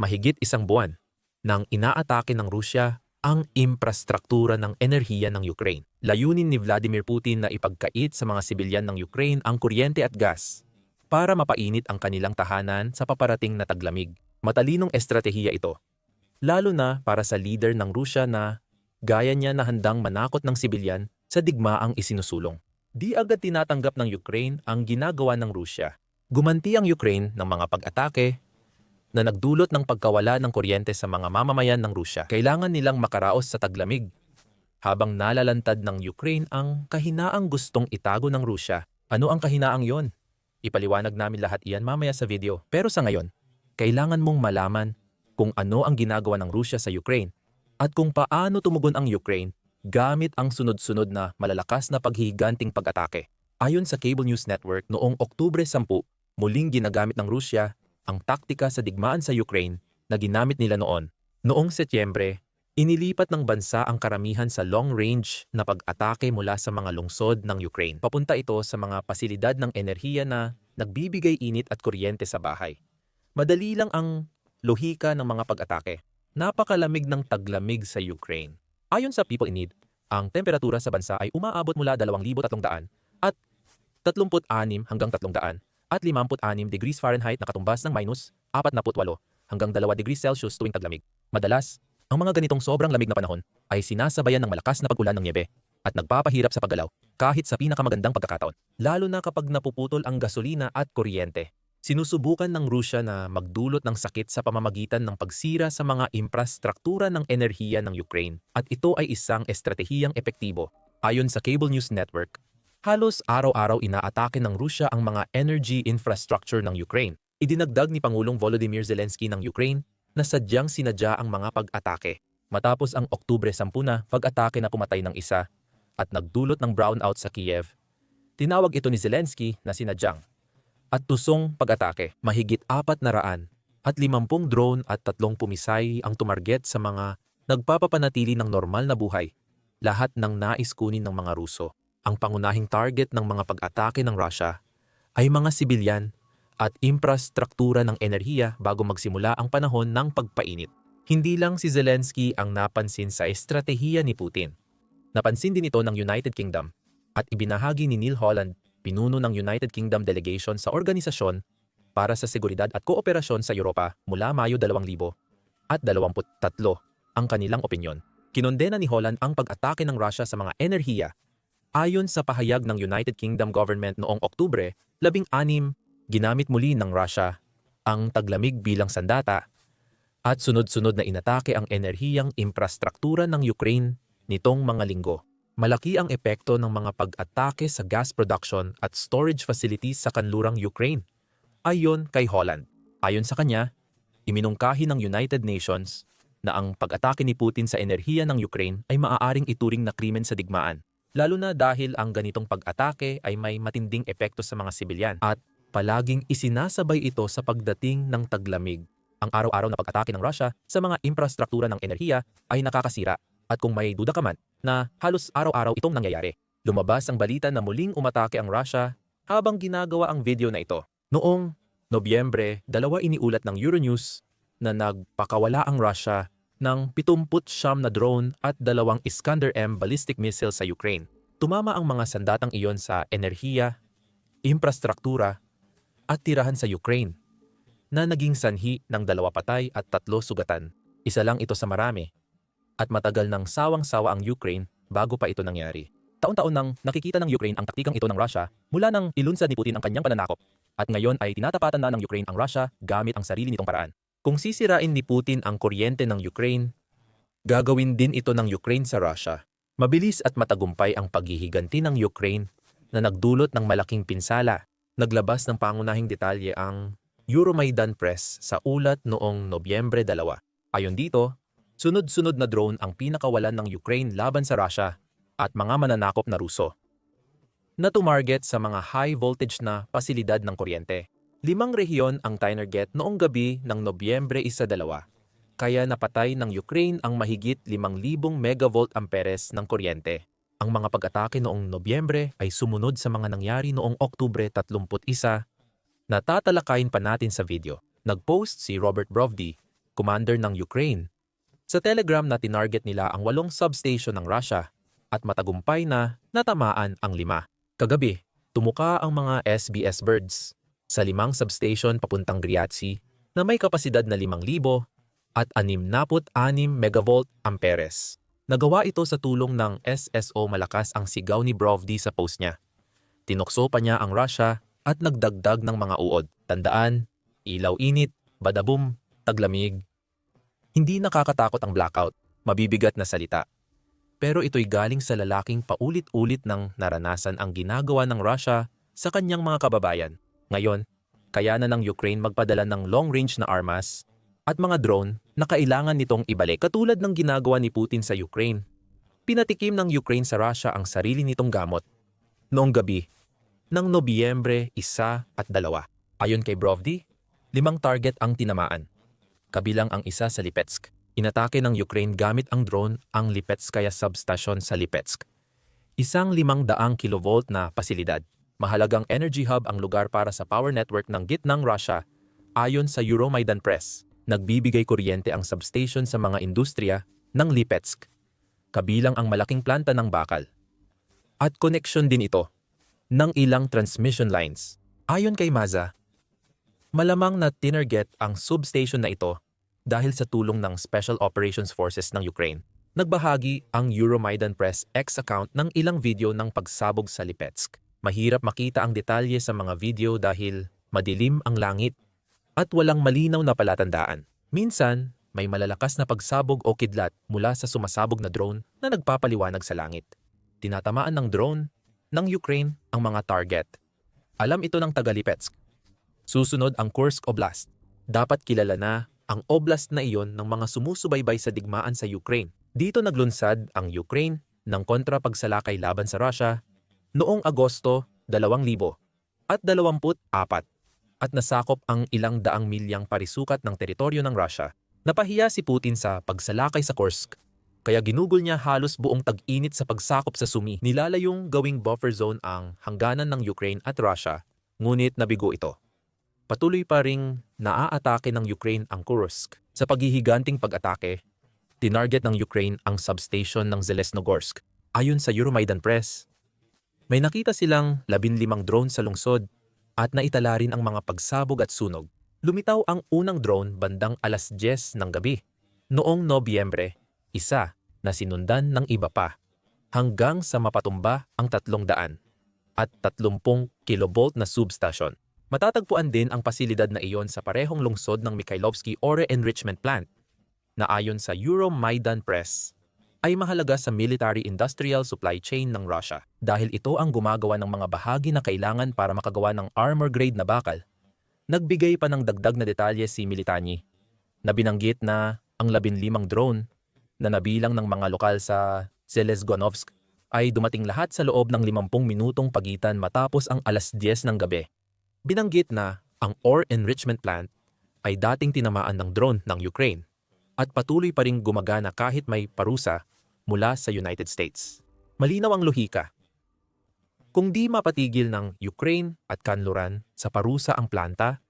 mahigit isang buwan nang inaatake ng Rusya ang infrastruktura ng enerhiya ng Ukraine. Layunin ni Vladimir Putin na ipagkait sa mga sibilyan ng Ukraine ang kuryente at gas para mapainit ang kanilang tahanan sa paparating na taglamig. Matalinong estratehiya ito, lalo na para sa leader ng Rusya na gaya niya na handang manakot ng sibilyan sa digmaang isinusulong. Di agad tinatanggap ng Ukraine ang ginagawa ng Rusya. Gumanti ang Ukraine ng mga pag-atake na nagdulot ng pagkawala ng kuryente sa mga mamamayan ng Rusya. Kailangan nilang makaraos sa taglamig habang nalalantad ng Ukraine ang kahinaang gustong itago ng Rusya. Ano ang kahinaang yon? Ipaliwanag namin lahat iyan mamaya sa video. Pero sa ngayon, kailangan mong malaman kung ano ang ginagawa ng Rusya sa Ukraine at kung paano tumugon ang Ukraine gamit ang sunod-sunod na malalakas na paghihiganting pag-atake. Ayon sa Cable News Network, noong Oktubre 10, muling ginagamit ng Rusya ang taktika sa digmaan sa Ukraine na ginamit nila noon. Noong Setyembre, inilipat ng bansa ang karamihan sa long-range na pag-atake mula sa mga lungsod ng Ukraine. Papunta ito sa mga pasilidad ng enerhiya na nagbibigay init at kuryente sa bahay. Madali lang ang lohika ng mga pag-atake. Napakalamig ng taglamig sa Ukraine. Ayon sa People in Need, ang temperatura sa bansa ay umaabot mula 2,300 at 36 hanggang 300 at 56 degrees Fahrenheit na katumbas ng minus 48 hanggang 2 degrees Celsius tuwing taglamig. Madalas, ang mga ganitong sobrang lamig na panahon ay sinasabayan ng malakas na pag-ulan ng niebe at nagpapahirap sa paggalaw kahit sa pinakamagandang pagkakataon, lalo na kapag napuputol ang gasolina at kuryente. Sinusubukan ng Rusya na magdulot ng sakit sa pamamagitan ng pagsira sa mga infrastruktura ng enerhiya ng Ukraine at ito ay isang estratehiyang epektibo. Ayon sa Cable News Network, Halos araw-araw inaatake ng Rusya ang mga energy infrastructure ng Ukraine. Idinagdag ni Pangulong Volodymyr Zelensky ng Ukraine na sadyang sinadya ang mga pag-atake. Matapos ang Oktubre 10 na pag-atake na pumatay ng isa at nagdulot ng brownout sa Kiev, tinawag ito ni Zelensky na sinadyang at tusong pag-atake. Mahigit apat na raan at limampung drone at tatlong pumisay ang tumarget sa mga nagpapapanatili ng normal na buhay, lahat ng nais kunin ng mga Ruso ang pangunahing target ng mga pag-atake ng Russia ay mga sibilyan at infrastruktura ng enerhiya bago magsimula ang panahon ng pagpainit. Hindi lang si Zelensky ang napansin sa estratehiya ni Putin. Napansin din ito ng United Kingdom at ibinahagi ni Neil Holland, pinuno ng United Kingdom Delegation sa Organisasyon para sa Seguridad at Kooperasyon sa Europa mula Mayo 2000 at 23 ang kanilang opinyon. Kinondena ni Holland ang pag-atake ng Russia sa mga enerhiya Ayon sa pahayag ng United Kingdom government noong Oktubre, labing-anim ginamit muli ng Russia ang taglamig bilang sandata at sunod-sunod na inatake ang enerhiyang infrastruktura ng Ukraine nitong mga linggo. Malaki ang epekto ng mga pag-atake sa gas production at storage facilities sa kanlurang Ukraine. Ayon kay Holland. Ayon sa kanya, iminungkahi ng United Nations na ang pag-atake ni Putin sa enerhiya ng Ukraine ay maaaring ituring na krimen sa digmaan lalo na dahil ang ganitong pag-atake ay may matinding epekto sa mga sibilyan at palaging isinasabay ito sa pagdating ng taglamig. Ang araw-araw na pag-atake ng Russia sa mga infrastruktura ng enerhiya ay nakakasira at kung may duda ka man na halos araw-araw itong nangyayari. Lumabas ang balita na muling umatake ang Russia habang ginagawa ang video na ito. Noong Nobyembre, dalawa iniulat ng Euronews na nagpakawala ang Russia ng 70 na drone at dalawang Iskander-M ballistic missile sa Ukraine. Tumama ang mga sandatang iyon sa enerhiya, infrastruktura at tirahan sa Ukraine na naging sanhi ng dalawa patay at tatlo sugatan. Isa lang ito sa marami at matagal nang sawang-sawa ang Ukraine bago pa ito nangyari. Taon-taon nang nakikita ng Ukraine ang taktikang ito ng Russia mula nang ilunsad ni Putin ang kanyang pananakop at ngayon ay tinatapatan na ng Ukraine ang Russia gamit ang sarili nitong paraan. Kung sisirain ni Putin ang kuryente ng Ukraine, gagawin din ito ng Ukraine sa Russia. Mabilis at matagumpay ang paghihiganti ng Ukraine na nagdulot ng malaking pinsala. Naglabas ng pangunahing detalye ang Euromaidan Press sa ulat noong Nobyembre 2. Ayon dito, sunod-sunod na drone ang pinakawalan ng Ukraine laban sa Russia at mga mananakop na Ruso na tumarget sa mga high voltage na pasilidad ng kuryente. Limang rehiyon ang tinerget noong gabi ng Nobyembre 1-2, kaya napatay ng Ukraine ang mahigit 5,000 megavolt amperes ng kuryente. Ang mga pag-atake noong Nobyembre ay sumunod sa mga nangyari noong Oktubre 31 na tatalakayin pa natin sa video. Nag-post si Robert Brovdi, commander ng Ukraine. Sa Telegram na tinarget nila ang walong substation ng Russia at matagumpay na natamaan ang lima. Kagabi, tumuka ang mga SBS birds sa limang substation papuntang Griatsy na may kapasidad na 5,000 at 66 megavolt amperes. Nagawa ito sa tulong ng SSO malakas ang sigaw ni Brovdi sa post niya. Tinukso pa niya ang Russia at nagdagdag ng mga uod. Tandaan, ilaw init, badabum, taglamig. Hindi nakakatakot ang blackout, mabibigat na salita. Pero ito'y galing sa lalaking paulit-ulit ng naranasan ang ginagawa ng Russia sa kanyang mga kababayan. Ngayon, kaya na ng Ukraine magpadala ng long-range na armas at mga drone na kailangan nitong ibalik katulad ng ginagawa ni Putin sa Ukraine. Pinatikim ng Ukraine sa Russia ang sarili nitong gamot. Noong gabi, ng Nobyembre 1 at 2. Ayon kay Brovdi, limang target ang tinamaan. Kabilang ang isa sa Lipetsk. Inatake ng Ukraine gamit ang drone ang Lipetskaya substation sa Lipetsk. Isang limang daang kilovolt na pasilidad. Mahalagang energy hub ang lugar para sa power network ng gitnang Russia ayon sa Euromaidan Press. Nagbibigay kuryente ang substation sa mga industriya ng Lipetsk, kabilang ang malaking planta ng bakal. At connection din ito ng ilang transmission lines. Ayon kay Maza, malamang na tinerget ang substation na ito dahil sa tulong ng Special Operations Forces ng Ukraine. Nagbahagi ang Euromaidan Press X account ng ilang video ng pagsabog sa Lipetsk. Mahirap makita ang detalye sa mga video dahil madilim ang langit at walang malinaw na palatandaan. Minsan, may malalakas na pagsabog o kidlat mula sa sumasabog na drone na nagpapaliwanag sa langit. Tinatamaan ng drone ng Ukraine ang mga target. Alam ito ng taga-Lipetsk. Susunod ang Kursk Oblast. Dapat kilala na ang oblast na iyon ng mga sumusubaybay sa digmaan sa Ukraine. Dito naglunsad ang Ukraine ng kontrapagsalakay laban sa Russia noong Agosto 2000 at 24 at nasakop ang ilang daang milyang parisukat ng teritoryo ng Russia. Napahiya si Putin sa pagsalakay sa Kursk kaya ginugol niya halos buong tag-init sa pagsakop sa Sumi. Nilalayong gawing buffer zone ang hangganan ng Ukraine at Russia, ngunit nabigo ito. Patuloy pa ring naaatake ng Ukraine ang Kursk. Sa paghihiganting pag-atake, tinarget ng Ukraine ang substation ng Zelesnogorsk. Ayon sa Euromaidan Press, may nakita silang 15 drone sa lungsod at naitala rin ang mga pagsabog at sunog. Lumitaw ang unang drone bandang alas 10 ng gabi noong Nobyembre isa na sinundan ng iba pa hanggang sa mapatumba ang 300 at 30 kilovolt na substation. Matatagpuan din ang pasilidad na iyon sa parehong lungsod ng Mikhailovsky Ore Enrichment Plant na ayon sa Euromaidan Press ay mahalaga sa military-industrial supply chain ng Russia dahil ito ang gumagawa ng mga bahagi na kailangan para makagawa ng armor-grade na bakal. Nagbigay pa ng dagdag na detalye si Militani na binanggit na ang 15 drone na nabilang ng mga lokal sa Zelezgonovsk ay dumating lahat sa loob ng 50 minutong pagitan matapos ang alas 10 ng gabi. Binanggit na ang ore enrichment plant ay dating tinamaan ng drone ng Ukraine at patuloy pa ring gumagana kahit may parusa mula sa United States. Malinaw ang lohika. Kung di mapatigil ng Ukraine at Kanluran sa parusa ang planta,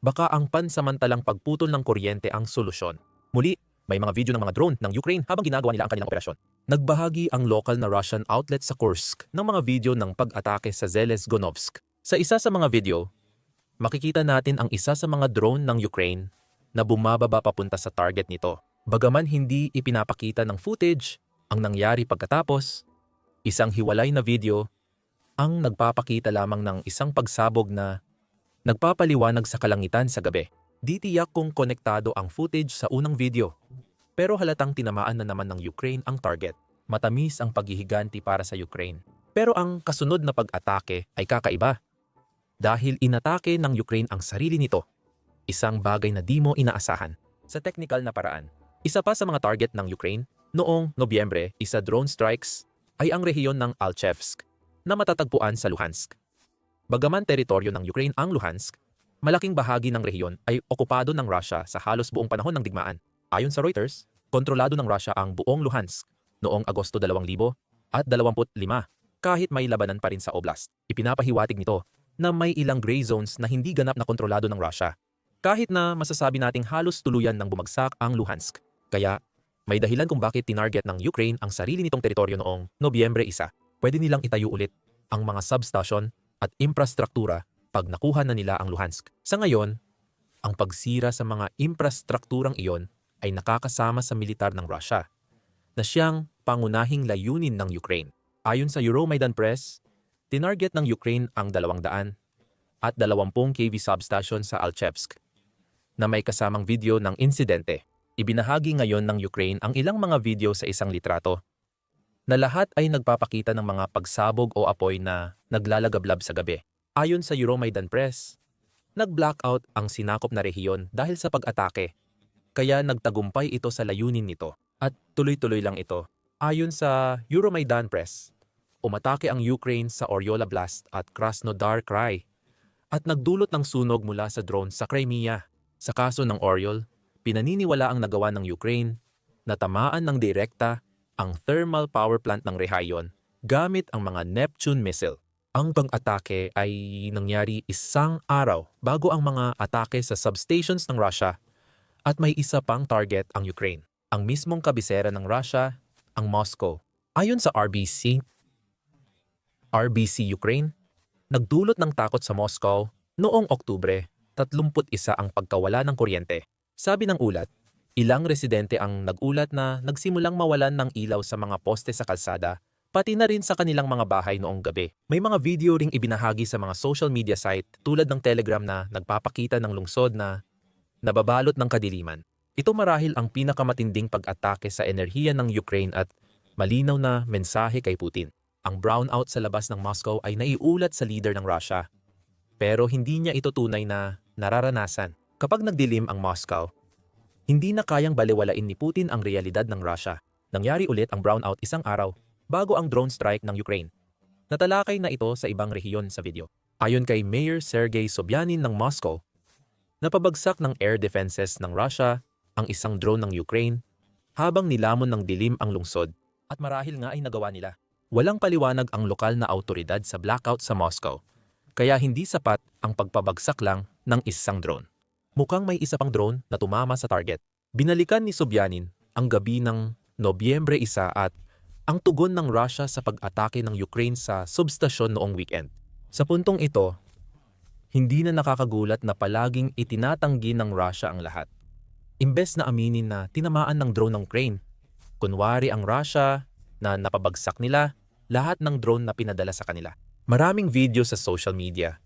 baka ang pansamantalang pagputol ng kuryente ang solusyon. Muli, may mga video ng mga drone ng Ukraine habang ginagawa nila ang kanilang operasyon. Nagbahagi ang local na Russian outlet sa Kursk ng mga video ng pag-atake sa Zelezgonovsk. Sa isa sa mga video, makikita natin ang isa sa mga drone ng Ukraine na bumababa papunta sa target nito. Bagaman hindi ipinapakita ng footage ang nangyari pagkatapos, isang hiwalay na video ang nagpapakita lamang ng isang pagsabog na nagpapaliwanag sa kalangitan sa gabi. Di tiyak kung konektado ang footage sa unang video. Pero halatang tinamaan na naman ng Ukraine ang target. Matamis ang paghihiganti para sa Ukraine. Pero ang kasunod na pag-atake ay kakaiba. Dahil inatake ng Ukraine ang sarili nito. Isang bagay na di mo inaasahan. Sa technical na paraan. Isa pa sa mga target ng Ukraine, noong Nobyembre, isa drone strikes ay ang rehiyon ng Alchevsk na matatagpuan sa Luhansk. Bagaman teritoryo ng Ukraine ang Luhansk, malaking bahagi ng rehiyon ay okupado ng Russia sa halos buong panahon ng digmaan. Ayon sa Reuters, kontrolado ng Russia ang buong Luhansk noong Agosto 2025 kahit may labanan pa rin sa oblast. Ipinapahiwatig nito na may ilang gray zones na hindi ganap na kontrolado ng Russia. Kahit na masasabi nating halos tuluyan ng bumagsak ang Luhansk. Kaya may dahilan kung bakit tinarget ng Ukraine ang sarili nitong teritoryo noong Nobyembre 1. Pwede nilang itayo ulit ang mga substation at infrastruktura pag nakuha na nila ang Luhansk. Sa ngayon, ang pagsira sa mga infrastrukturang iyon ay nakakasama sa militar ng Russia na siyang pangunahing layunin ng Ukraine. Ayon sa Euromaidan Press, tinarget ng Ukraine ang 200 at 20 kV substation sa Alchevsk na may kasamang video ng insidente. Ibinahagi ngayon ng Ukraine ang ilang mga video sa isang litrato na lahat ay nagpapakita ng mga pagsabog o apoy na naglalagablab sa gabi. Ayon sa Euromaidan Press, nag-blackout ang sinakop na rehiyon dahil sa pag-atake, kaya nagtagumpay ito sa layunin nito at tuloy-tuloy lang ito. Ayon sa Euromaidan Press, umatake ang Ukraine sa Oriola Blast at Krasnodar Krai at nagdulot ng sunog mula sa drone sa Crimea. Sa kaso ng Oriol, pinaniniwala ang nagawa ng Ukraine na tamaan ng direkta ang thermal power plant ng Rehayon gamit ang mga Neptune missile. Ang pang-atake ay nangyari isang araw bago ang mga atake sa substations ng Russia at may isa pang target ang Ukraine, ang mismong kabisera ng Russia, ang Moscow. Ayon sa RBC, RBC Ukraine, nagdulot ng takot sa Moscow noong Oktubre, 31 ang pagkawala ng kuryente. Sabi ng ulat, ilang residente ang nagulat na nagsimulang mawalan ng ilaw sa mga poste sa kalsada, pati na rin sa kanilang mga bahay noong gabi. May mga video ring ibinahagi sa mga social media site tulad ng Telegram na nagpapakita ng lungsod na nababalot ng kadiliman. Ito marahil ang pinakamatinding pag-atake sa enerhiya ng Ukraine at malinaw na mensahe kay Putin. Ang brownout sa labas ng Moscow ay naiulat sa leader ng Russia. Pero hindi niya ito tunay na nararanasan. Kapag nagdilim ang Moscow, hindi na kayang baliwalain ni Putin ang realidad ng Russia. Nangyari ulit ang brownout isang araw bago ang drone strike ng Ukraine. Natalakay na ito sa ibang rehiyon sa video. Ayon kay Mayor Sergei Sobyanin ng Moscow, napabagsak ng air defenses ng Russia ang isang drone ng Ukraine habang nilamon ng dilim ang lungsod at marahil nga ay nagawa nila. Walang paliwanag ang lokal na autoridad sa blackout sa Moscow, kaya hindi sapat ang pagpabagsak lang ng isang drone. Mukhang may isa pang drone na tumama sa target. Binalikan ni Sobyanin ang gabi ng Nobyembre 1 at ang tugon ng Russia sa pag-atake ng Ukraine sa substasyon noong weekend. Sa puntong ito, hindi na nakakagulat na palaging itinatanggi ng Russia ang lahat. Imbes na aminin na tinamaan ng drone ng Ukraine, kunwari ang Russia na napabagsak nila lahat ng drone na pinadala sa kanila. Maraming video sa social media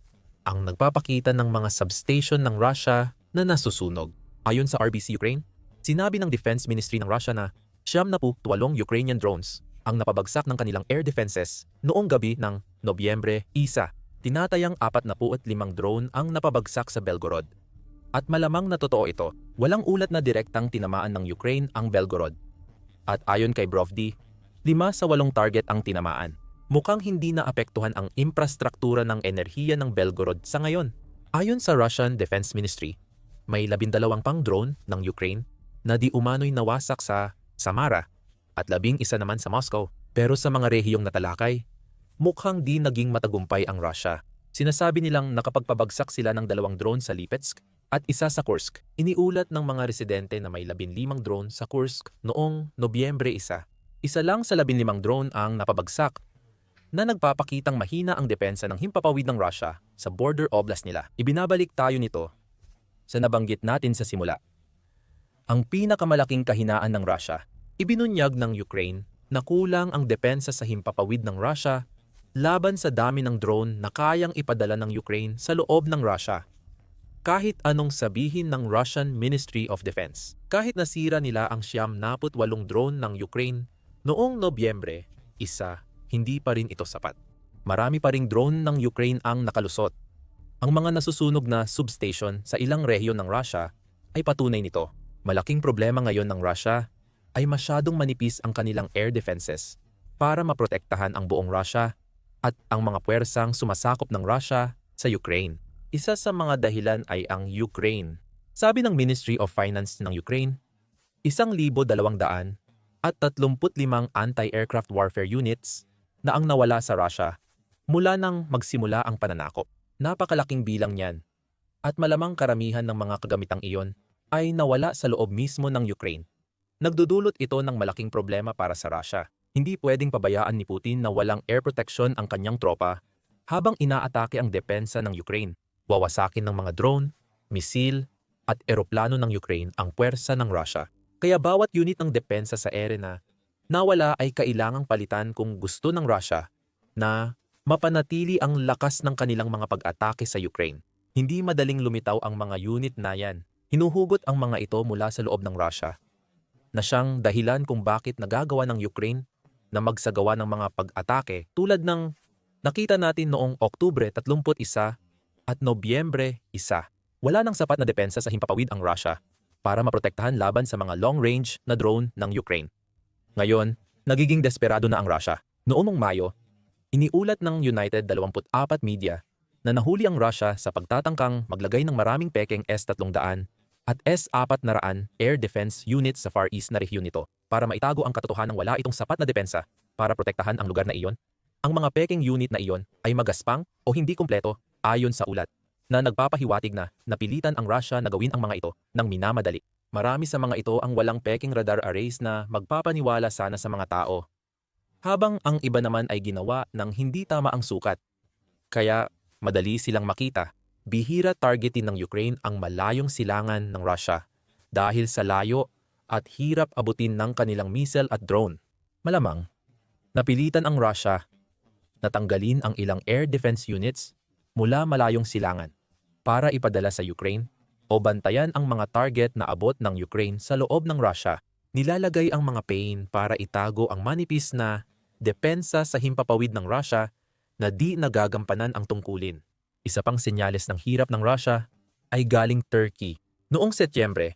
ang nagpapakita ng mga substation ng Russia na nasusunog. Ayon sa RBC Ukraine, sinabi ng Defense Ministry ng Russia na siyam na po tuwalong Ukrainian drones ang napabagsak ng kanilang air defenses noong gabi ng Nobyembre 1. Tinatayang 45 drone ang napabagsak sa Belgorod. At malamang na totoo ito, walang ulat na direktang tinamaan ng Ukraine ang Belgorod. At ayon kay Brovdi, lima sa walong target ang tinamaan. Mukhang hindi naapektuhan ang infrastruktura ng enerhiya ng Belgorod sa ngayon. Ayon sa Russian Defense Ministry, may labindalawang pang drone ng Ukraine na di umano'y nawasak sa Samara at labing isa naman sa Moscow. Pero sa mga rehiyong natalakay, mukhang di naging matagumpay ang Russia. Sinasabi nilang nakapagpabagsak sila ng dalawang drone sa Lipetsk at isa sa Kursk. Iniulat ng mga residente na may labinlimang drone sa Kursk noong Nobyembre 1 isa lang sa labinlimang drone ang napabagsak na nagpapakitang mahina ang depensa ng himpapawid ng Russia sa border oblast nila. Ibinabalik tayo nito sa nabanggit natin sa simula. Ang pinakamalaking kahinaan ng Russia, ibinunyag ng Ukraine na kulang ang depensa sa himpapawid ng Russia laban sa dami ng drone na kayang ipadala ng Ukraine sa loob ng Russia. Kahit anong sabihin ng Russian Ministry of Defense. Kahit nasira nila ang siyam naput walong drone ng Ukraine Noong Nobyembre, isa, hindi pa rin ito sapat. Marami pa ring drone ng Ukraine ang nakalusot. Ang mga nasusunog na substation sa ilang rehiyon ng Russia ay patunay nito. Malaking problema ngayon ng Russia ay masyadong manipis ang kanilang air defenses para maprotektahan ang buong Russia at ang mga puwersang sumasakop ng Russia sa Ukraine. Isa sa mga dahilan ay ang Ukraine. Sabi ng Ministry of Finance ng Ukraine, isang libo dalawang daan at 35 anti-aircraft warfare units na ang nawala sa Russia mula nang magsimula ang pananakop. Napakalaking bilang niyan. At malamang karamihan ng mga kagamitang iyon ay nawala sa loob mismo ng Ukraine. Nagdudulot ito ng malaking problema para sa Russia. Hindi pwedeng pabayaan ni Putin na walang air protection ang kanyang tropa habang inaatake ang depensa ng Ukraine. Wawasakin ng mga drone, misil, at eroplano ng Ukraine ang puwersa ng Russia. Kaya bawat unit ng depensa sa ere na nawala ay kailangang palitan kung gusto ng Russia na mapanatili ang lakas ng kanilang mga pag-atake sa Ukraine. Hindi madaling lumitaw ang mga unit na yan. Hinuhugot ang mga ito mula sa loob ng Russia na siyang dahilan kung bakit nagagawa ng Ukraine na magsagawa ng mga pag-atake tulad ng nakita natin noong Oktubre 31 at Nobyembre 1. Wala nang sapat na depensa sa himpapawid ang Russia para maprotektahan laban sa mga long-range na drone ng Ukraine. Ngayon, nagiging desperado na ang Russia. Noong Mayo, iniulat ng United 24 Media na nahuli ang Russia sa pagtatangkang maglagay ng maraming pekeng S-300 at S-400 air defense units sa Far East na rehiyon nito para maitago ang katotohanan ng wala itong sapat na depensa para protektahan ang lugar na iyon. Ang mga pekeng unit na iyon ay magaspang o hindi kumpleto ayon sa ulat na nagpapahiwatig na napilitan ang Russia na gawin ang mga ito ng minamadali. Marami sa mga ito ang walang peking radar arrays na magpapaniwala sana sa mga tao. Habang ang iba naman ay ginawa ng hindi tama ang sukat. Kaya madali silang makita. Bihira targetin ng Ukraine ang malayong silangan ng Russia dahil sa layo at hirap abutin ng kanilang missile at drone. Malamang, napilitan ang Russia na tanggalin ang ilang air defense units mula malayong silangan para ipadala sa Ukraine o bantayan ang mga target na abot ng Ukraine sa loob ng Russia. Nilalagay ang mga pain para itago ang manipis na depensa sa himpapawid ng Russia na di nagagampanan ang tungkulin. Isa pang senyales ng hirap ng Russia ay galing Turkey. Noong Setyembre,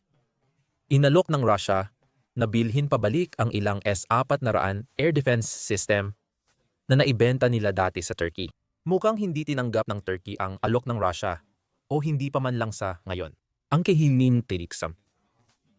inalok ng Russia na bilhin pabalik ang ilang S-400 air defense system na naibenta nila dati sa Turkey. Mukhang hindi tinanggap ng Turkey ang alok ng Russia o hindi pa man lang sa ngayon. Ang kahiling tiriksam.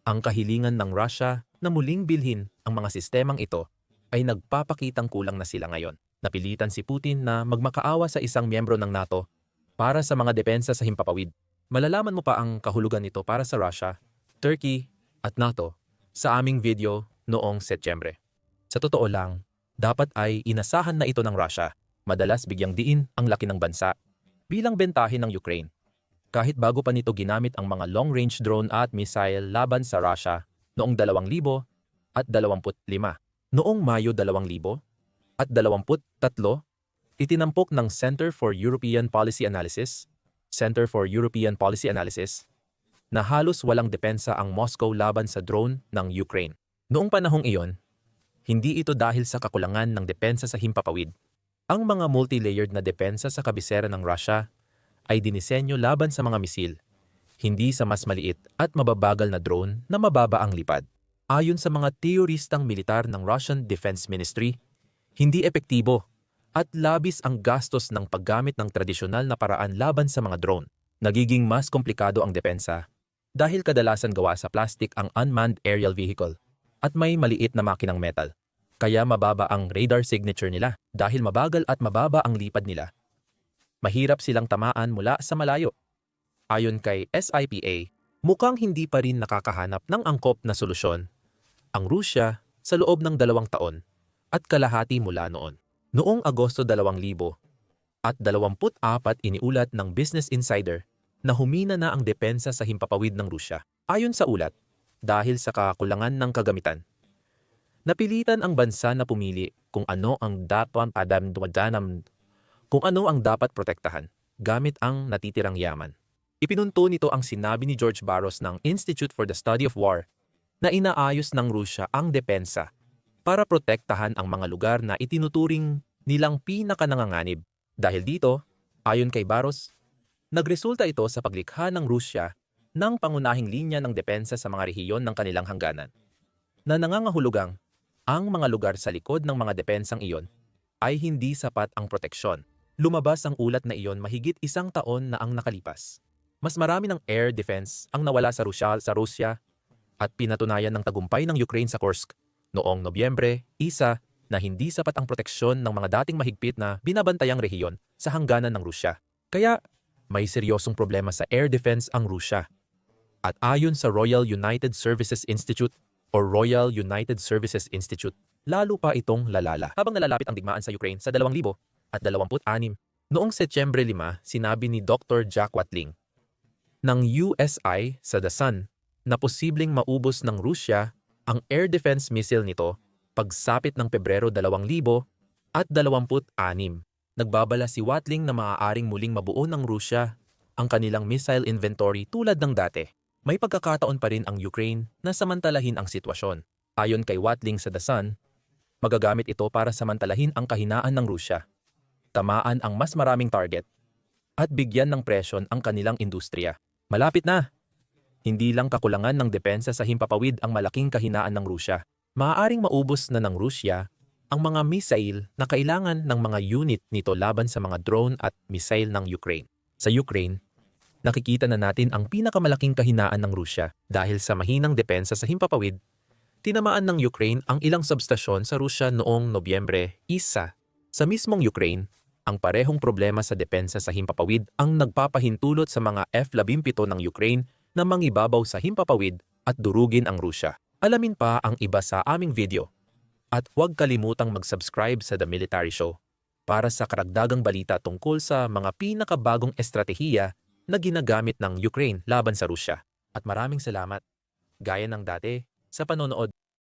Ang kahilingan ng Russia na muling bilhin ang mga sistemang ito ay nagpapakitang kulang na sila ngayon. Napilitan si Putin na magmakaawa sa isang miyembro ng NATO para sa mga depensa sa himpapawid. Malalaman mo pa ang kahulugan nito para sa Russia, Turkey at NATO sa aming video noong Setyembre. Sa totoo lang, dapat ay inasahan na ito ng Russia. Madalas bigyang diin ang laki ng bansa bilang bentahe ng Ukraine. Kahit bago pa nito ginamit ang mga long-range drone at missile laban sa Russia noong 2000 at 25. Noong Mayo 2000 at 23, itinampok ng Center for European Policy Analysis, Center for European Policy Analysis, na halos walang depensa ang Moscow laban sa drone ng Ukraine. Noong panahong iyon, hindi ito dahil sa kakulangan ng depensa sa himpapawid. Ang mga multi-layered na depensa sa kabisera ng Russia ay dinisenyo laban sa mga misil, hindi sa mas maliit at mababagal na drone na mababa ang lipad. Ayon sa mga teoristang militar ng Russian Defense Ministry, hindi epektibo at labis ang gastos ng paggamit ng tradisyonal na paraan laban sa mga drone. Nagiging mas komplikado ang depensa dahil kadalasan gawa sa plastic ang unmanned aerial vehicle at may maliit na makinang metal. Kaya mababa ang radar signature nila dahil mabagal at mababa ang lipad nila. Mahirap silang tamaan mula sa malayo. Ayon kay SIPA, mukhang hindi pa rin nakakahanap ng angkop na solusyon ang Rusya sa loob ng dalawang taon at kalahati mula noon. Noong Agosto 2000 at 24 iniulat ng Business Insider na humina na ang depensa sa himpapawid ng Rusya. Ayon sa ulat, dahil sa kakulangan ng kagamitan. Napilitan ang bansa na pumili kung ano ang dapat adam dumadanam kung ano ang dapat protektahan gamit ang natitirang yaman. Ipinunto nito ang sinabi ni George Barros ng Institute for the Study of War na inaayos ng Rusya ang depensa para protektahan ang mga lugar na itinuturing nilang pinakananganganib. Dahil dito, ayon kay Barros, nagresulta ito sa paglikha ng Rusya ng pangunahing linya ng depensa sa mga rehiyon ng kanilang hangganan, na nangangahulugang ang mga lugar sa likod ng mga depensang iyon ay hindi sapat ang proteksyon. Lumabas ang ulat na iyon mahigit isang taon na ang nakalipas. Mas marami ng air defense ang nawala sa Rusya, sa Rusya at pinatunayan ng tagumpay ng Ukraine sa Kursk noong Nobyembre, isa na hindi sapat ang proteksyon ng mga dating mahigpit na binabantayang rehiyon sa hangganan ng Rusya. Kaya may seryosong problema sa air defense ang Rusya. At ayon sa Royal United Services Institute o Royal United Services Institute, lalo pa itong lalala. Habang nalalapit ang digmaan sa Ukraine sa 2026, noong Setyembre 5, sinabi ni Dr. Jack Watling ng USI sa The Sun na posibleng maubos ng Rusya ang air defense missile nito pagsapit ng Pebrero 2026. Nagbabala si Watling na maaaring muling mabuo ng Rusya ang kanilang missile inventory tulad ng dati. May pagkakataon pa rin ang Ukraine na samantalahin ang sitwasyon. Ayon kay Watling sa The Sun, magagamit ito para samantalahin ang kahinaan ng Rusya, tamaan ang mas maraming target, at bigyan ng presyon ang kanilang industriya. Malapit na! Hindi lang kakulangan ng depensa sa himpapawid ang malaking kahinaan ng Rusya. Maaaring maubos na ng Rusya ang mga missile na kailangan ng mga unit nito laban sa mga drone at missile ng Ukraine. Sa Ukraine, nakikita na natin ang pinakamalaking kahinaan ng Rusya dahil sa mahinang depensa sa himpapawid. Tinamaan ng Ukraine ang ilang substasyon sa Rusya noong Nobyembre, isa. Sa mismong Ukraine, ang parehong problema sa depensa sa himpapawid ang nagpapahintulot sa mga F-17 ng Ukraine na mangibabaw sa himpapawid at durugin ang Rusya. Alamin pa ang iba sa aming video. At huwag kalimutang mag-subscribe sa The Military Show para sa karagdagang balita tungkol sa mga pinakabagong estratehiya na ginagamit ng Ukraine laban sa Rusya. At maraming salamat, gaya ng dati, sa panonood.